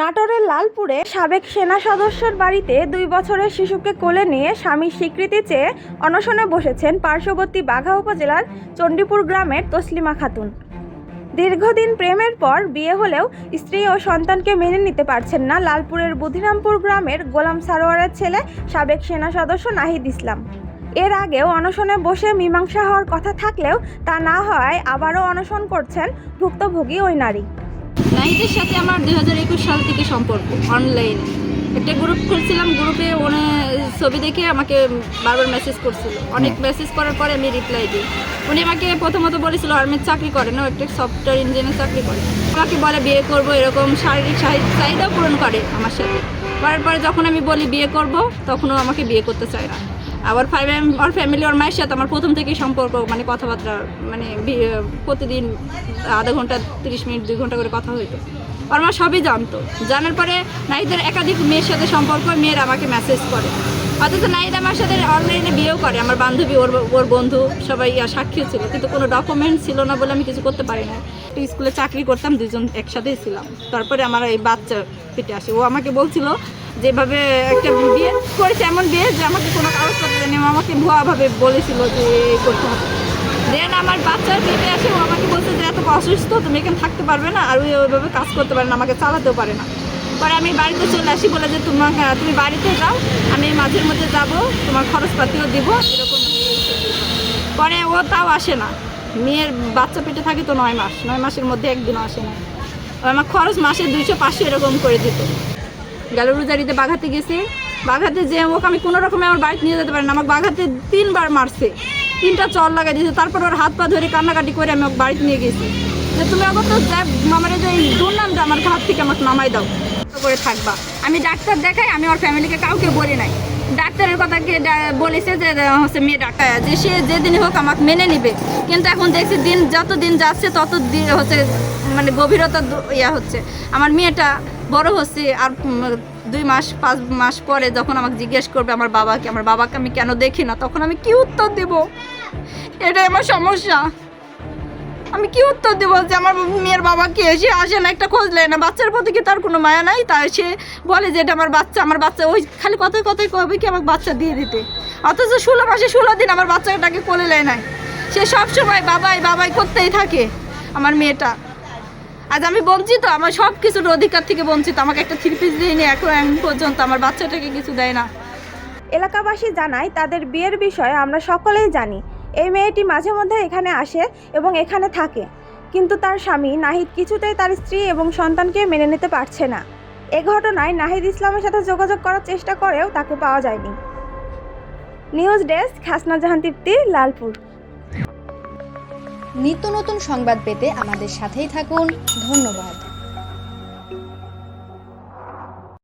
নাটোরের লালপুরে সাবেক সেনা সদস্যের বাড়িতে দুই বছরের শিশুকে কোলে নিয়ে স্বামীর স্বীকৃতি চেয়ে অনশনে বসেছেন পার্শ্ববর্তী বাঘা উপজেলার চণ্ডীপুর গ্রামের তসলিমা খাতুন। দীর্ঘদিন প্রেমের পর বিয়ে হলেও স্ত্রী ও সন্তানকে মেনে নিতে পারছেন না লালপুরের বুধিরামপুর গ্রামের গোলাম সারোয়ারের ছেলে সাবেক সেনা সদস্য নাহিদ ইসলাম। এর আগেও অনশনে বসে মীমাংসা হওয়ার কথা থাকলেও তা না হওয়ায় আবারও অনশন করছেন ভুক্তভোগী ওই নারী। নাহিদের সাথে আমার দুই হাজার একুশ সাল থেকে সম্পর্ক অনলাইন একটা গ্রুপ খুলছিলাম গ্রুপে উনি ছবি দেখে আমাকে বারবার মেসেজ করছিল। অনেক মেসেজ করার পরে আমি রিপ্লাই দিই। উনি আমাকে প্রথমত বলেছিল আর্মির চাকরি করে না ও একটা সফটওয়্যার ইঞ্জিনিয়ার চাকরি করে। আমাকে বলে বিয়ে করব এরকম শারীরিক চাহি- চাহিদাও পূরণ করে আমার সাথে। করার পরে যখন আমি বলি বিয়ে করব তখনও আমাকে বিয়ে করতে চায় না। আবার ফাইভ এম ওর ফ্যামিলি ওর মায়ের সাথে আমার প্রথম থেকেই সম্পর্ক মানে কথাবার্তা মানে প্রতিদিন আধা ঘণ্টা, তিরিশ মিনিট, দুই ঘণ্টা করে কথা হইতো। ওর মা সবই জানতো। জানার পরে নাইদের একাধিক মেয়ের সাথে সম্পর্ক, মেয়ের আমাকে মেসেজ করে। অথচ নাইদ আমার সাথে অনলাইনে বিয়েও করে। আমার বান্ধবী, ওর ওর বন্ধু, সবাই সাক্ষী ছিল। কিন্তু কোনো ডকুমেন্ট ছিল না বলে আমি কিছু করতে পারি না একটা স্কুলে চাকরি করতাম দুজন একসাথেই ছিলাম। তারপরে আমার এই বাচ্চা পেটে আসে। ও আমাকে বলছিল যেভাবে একটা বিয়ে করেছে এমন বিয়ে যে আমাকে কোনো কাগজপত্র দেয়নি। আমাকে ভুয়াভাবে বলেছিল যে করতে হবে। দেন আমার বাচ্চার পেটে আসে ও আমাকে বলছে যে এত অসুস্থ তুমি এখানে থাকতে পারবে না। আর ওই ওইভাবে কাজ করতে পারে না আমাকে চালাতেও পারে না। পরে আমি বাড়িতে চলে আসি বলে যে হ্যাঁ, তুমি বাড়িতে যাও আমি মাঝের মধ্যে যাব তোমার খরচপাতিও দিব। এরকম। পরে ও তাও আসে না। মেয়ের বাচ্চা পেটে থাকে তো নয় মাস নয় মাসের মধ্যে একদিনও আসে না। আমার খরচ মাসে দুইশো পাঁচশো এরকম করে দিত। গেল রোজারিতে বাঘাতে গেছে। বাঘাতে যে ওকে আমি কোনো রকমে আমার বাড়িতে নিয়ে যেতে পারি না। আমাকে বাঘাতে তিনবার মারছে। তিনটা চর লাগাই দিয়েছে। তারপর ওর হাত পা ধরে কান্নাকাটি করে আমি বাড়িতে নিয়ে গেছি। যে তুমি আবার তো যা- আমার যে এই দুর্নামটা আমার হাত থেকে আমাকে নামাই দাও। করে থাকবা। আমি ডাক্তার দেখাই, আমি ওর ফ্যামিলিকে কাউকে বলি নাই। ডাক্তারের কথা কে বলেছে যে হচ্ছে মেয়ে ডাক্তার। যে সে যেদিনই হোক আমাকে মেনে নিবে। কিন্তু এখন দেখছি দিন যত দিন যাচ্ছে তত দিন হচ্ছে মানে গভীরতা ইয়া হচ্ছে। আমার মেয়েটা বড় হচ্ছে আর দুই মাস, পাঁচ মাস পরে যখন আমাকে জিজ্ঞেস করবে আমার বাবাকে আমার বাবাকে আমি কেন দেখি না, তখন আমি কি উত্তর দেব? এটাই আমার সমস্যা। আমি কি উত্তর দেবো যে আমার মেয়ের বাবাকে এসে আসে না, একটা খোঁজ নেয় না। বাচ্চার প্রতি কি তার কোনো মায়া নাই? তাই সে বলে যে এটা আমার বাচ্চা আমার বাচ্চা, ওই খালি কথায় কথায় কবে কি আমাকে বাচ্চা দিয়ে দিতে? অথচ ষোলো মাসে ষোলো দিন আমার বাচ্চাটাকে কোলে নেয় নাই। সে সব সময় বাবাই বাবাই করতেই থাকে আমার মেয়েটা। আজ আমি বঞ্চিত, আমার সব কিছুর অধিকার থেকে বঞ্চিত। আমাকে একটা থ্রি পিস দিইনি এখন এখন পর্যন্ত আমার বাচ্চাটাকে কিছু দেয় না। এলাকাবাসী জানায় তাদের বিয়ের বিষয়ে আমরা সকলেই জানি। এই মেয়েটি মাঝে মধ্যে এখানে আসে এবং এখানে থাকে। কিন্তু তার স্বামী নাহিদ কিছুতেই তার স্ত্রী এবং সন্তানকে মেনে নিতে পারছে না। এ ঘটনায় নাহিদ ইসলামের সাথে যোগাযোগ করার চেষ্টা করেও তাকে পাওয়া যায়নি। News desk, Khasna Jahan Tripti, Lalpur. নিত্য নতুন সংবাদ পেতে আমাদের সাথেই থাকুন। ধন্যবাদ।